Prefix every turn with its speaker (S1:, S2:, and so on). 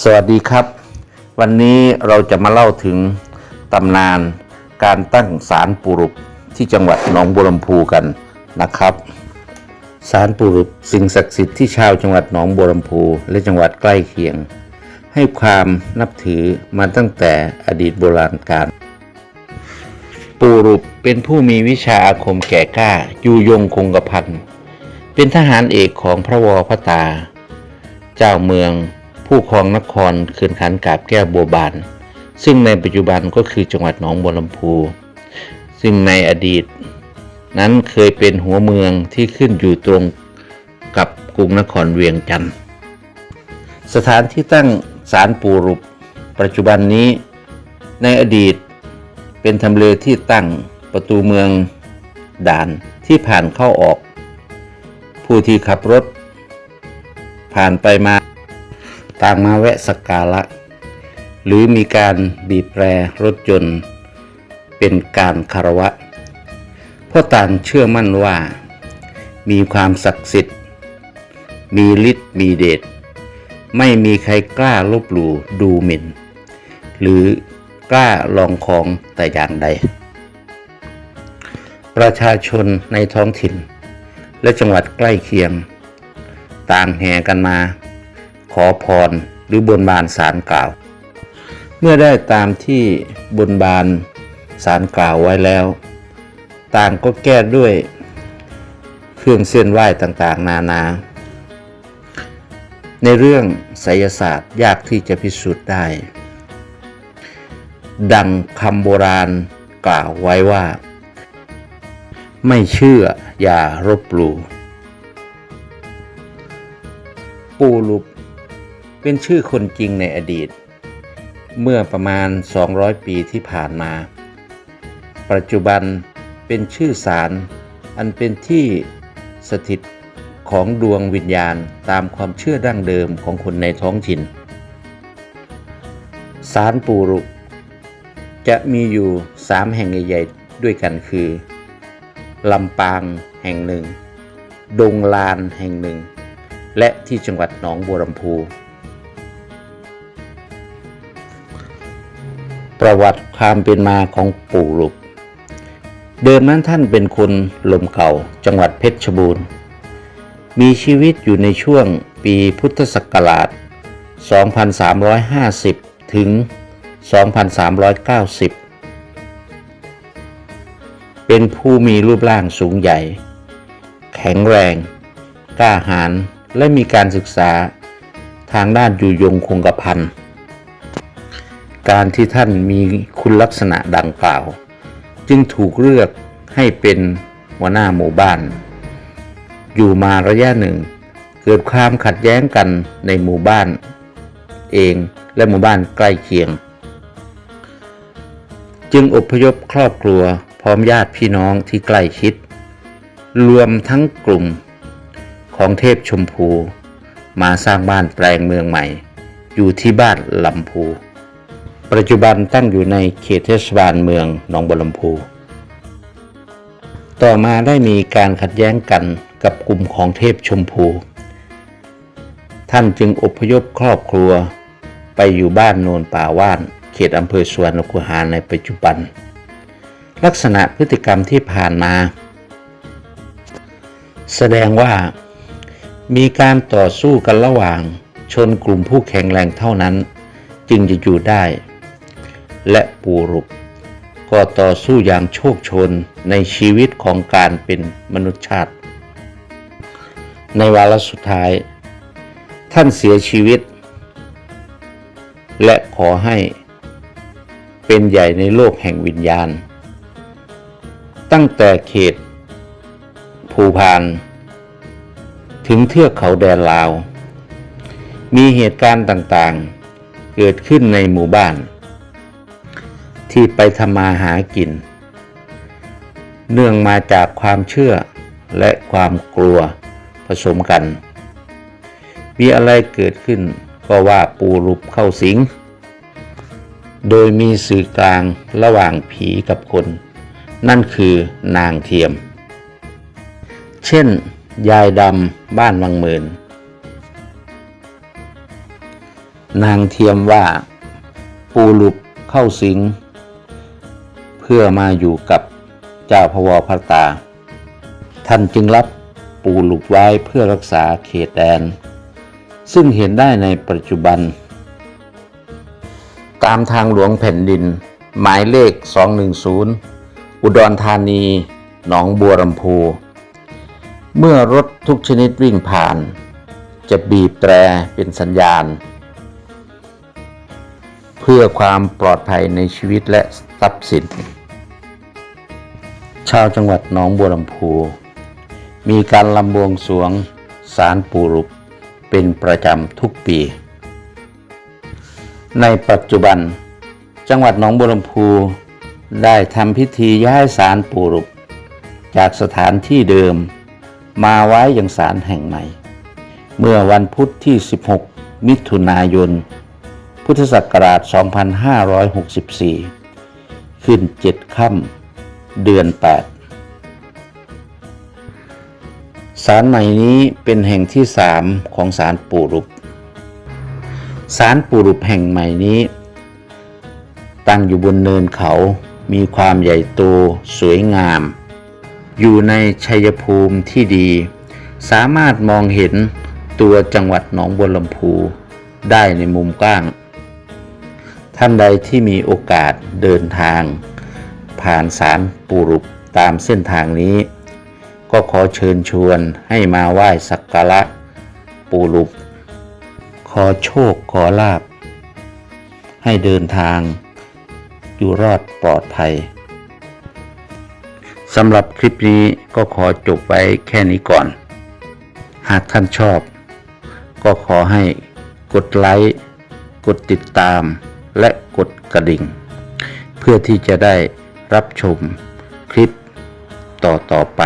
S1: สวัสดีครับ วันนี้เราจะมาเล่าถึงตำนานการตั้งศาลปูรุปที่จังหวัดหนองบัวลำพูกันนะครับศาลปูรุปสิ่งศักดิ์สิทธิ์ที่ชาวจังหวัดหนองบัวลำพูและจังหวัดใกล้เคียง ให้ความนับถือมาตั้งแต่อดีตโบราณกาลปูรุปเป็นผู้มีวิชาอาคมแก่กล้าอยู่ยงคงกระพันเป็นทหารเอกของพระวรพระตา เจ้าเมือง ผู้ครองนครคืนขันกาบแก้วบัวบาน ซึ่งในปัจจุบันก็คือจังหวัดหนองบัวลำพู ซึ่งในอดีต นั้นเคยเป็นหัวเมืองที่ขึ้นอยู่ตรงกับกรุงนครเวียงจันทร์สถานที่ตั้งศาลปูรุป ปัจจุบันนี้ ในอดีตเป็นทำเลที่ตั้งประตูเมืองด่านที่ผ่านเข้าออก ผู้ที่ขับรถ ผ่านไปมา ต่างมาแวะสักการะ หรือมีการบีบแรรถยนต์ เป็นการคารวะ เพราะต่างเชื่อมั่นว่า มีความศักดิ์สิทธิ์ มีฤทธิ์มีเดชไม่มีใครกล้าลบหลู่ดูหมิ่น หรือกล้าลองของแต่อย่างใด ประชาชนในท้องถิ่น และจังหวัดใกล้เคียง ต่างแห่กันมา ขอพรหรือบนบานสารกล่าว เมื่อได้ตามที่บนบานสารกล่าวไว้แล้ว ต่างก็แก้ด้วยเครื่องเส้นไหว้ต่างๆ นานา ในเรื่องไสยศาสตร์ยากที่จะพิสูจน์ได้ ดังคำโบราณกล่าวไว้ว่า ไม่เชื่ออย่ารบหลู่ปูลุป เป็นชื่อคนจริงในอดีต เมื่อประมาณ 200 ปีที่ผ่านมา ปัจจุบันเป็นชื่อสารอันเป็นที่สถิตของดวงวิญญาณตามความเชื่อดั้งเดิมของคนในท้องถิ่น สารปูรุปจะมีอยู่สามแห่งใหญ่ๆด้วยกันคือ ลำปางแห่งหนึ่ง ดงลานแห่งหนึ่ง และที่จังหวัดหนองบัวลำพู ประวัติความเป็นมาของปู่ลุกเดิมนั้นท่านเป็นคนลมเก่าจังหวัดเพชรบูรณ์ มีชีวิตอยู่ในช่วงปีพุทธศักราช 2350 ถึง 2390 เป็นผู้มีรูปร่างสูงใหญ่ แข็งแรง กล้าหาญและมีการศึกษาทางด้านอยู่ยงคงกระพัน การที่ท่านมีคุณลักษณะดังกล่าว จึงถูกเลือกให้เป็นหัวหน้าหมู่บ้าน อยู่มาระยะหนึ่ง เกิดความขัดแย้งกันในหมู่บ้าน เองและหมู่บ้านใกล้เคียง จึงอพยพครอบครัวพร้อมญาติพี่น้องที่ใกล้ชิด รวมทั้งกลุ่มของเทพชมพู มาสร้างบ้านแปลงเมืองใหม่ อยู่ที่บ้านลำพู ปัจจุบันตั้งอยู่ในเขตเทศบาลเมืองหนองบัวลำพู ต่อมาได้มีการขัดแย้งกันกับกลุ่มของเทพชมพู ท่านจึงอพยพครอบครัว ไปอยู่บ้านโนนป่าว่าน เขตอำเภอสวนกุหาในปัจจุบัน ลักษณะพฤติกรรมที่ผ่านมา แสดงว่ามีการต่อสู้กันระหว่างชนกลุ่มผู้แข็งแรงเท่านั้น จึงจะอยู่ได้ และปูรุป ก็ต่อสู้อย่างโชคชนในชีวิตของการเป็นมนุษย์ชาติ ในวาระสุดท้าย ท่านเสียชีวิต และขอให้เป็นใหญ่ในโลกแห่งวิญญาณ ตั้งแต่เขต ภูพาน ถึงเทือกเขาแดนลาว มีเหตุการณ์ต่างๆ เกิดขึ้นในหมู่บ้าน ที่ไปทำมาหากิน เนื่องมาจากความเชื่อและความกลัวผสมกัน มีอะไรเกิดขึ้นก็ว่าปูรุปเข้าสิง โดยมีสื่อกลางระหว่างผีกับคน นั่นคือนางเทียม เช่น ยายดำบ้านวังหมื่นนางเทียมว่า ปูหลุบเข้าสิง เพื่อมาอยู่กับเจ้าพวพระตา ท่านจึงรับปูหลุบไว้เพื่อรักษาเขตแดน ซึ่งเห็นได้ในปัจจุบัน ตามทางหลวงแผ่นดิน หมายเลข 210 อุดรธานี หนองบัวลำพู เมื่อรถทุกชนิดวิ่งผ่าน จะบีบแตรเป็นสัญญาณ เพื่อความปลอดภัยในชีวิตและ ทรัพย์สิน ชาวจังหวัดหนองบัวลำพู มีการลำบวงสวงสารปูรุปเป็นประจำทุกปี ในปัจจุบัน จังหวัดหนองบัวลำพูได้ทำพิธีย้ายสารปูรุป จากสถานที่เดิมมาไว้ยังศาลแห่งใหม่ เมื่อวันพุธที่ 16 มิถุนายน พุทธศักราช 2564 ขึ้น7ค่ำเดือน8ศาลใหม่นี้เป็นแห่งที่สามของศาลปู่รุปศาลปู่รุปแห่งใหม่นี้ ตั้งอยู่บนเนินเขา มีความใหญ่โตสวยงาม อยู่ในชัยภูมิที่ดี สามารถมองเห็นตัวจังหวัดหนองบัวลำพูได้ในมุมกว้าง ท่านใดที่มีโอกาสเดินทาง ผ่านสารปูรุปตามเส้นทางนี้ ก็ขอเชิญชวนให้มาไหว้สักการะปูรุปขอโชคขอลาบ ให้เดินทาง อยู่รอดปลอดภัยสำหรับคลิปนี้ก็ขอจบไว้แค่นี้ก่อน หากท่านชอบ ก็ขอให้กดไลค์ กดติดตาม และกดกระดิ่ง เพื่อที่จะได้รับชมคลิปต่อๆไป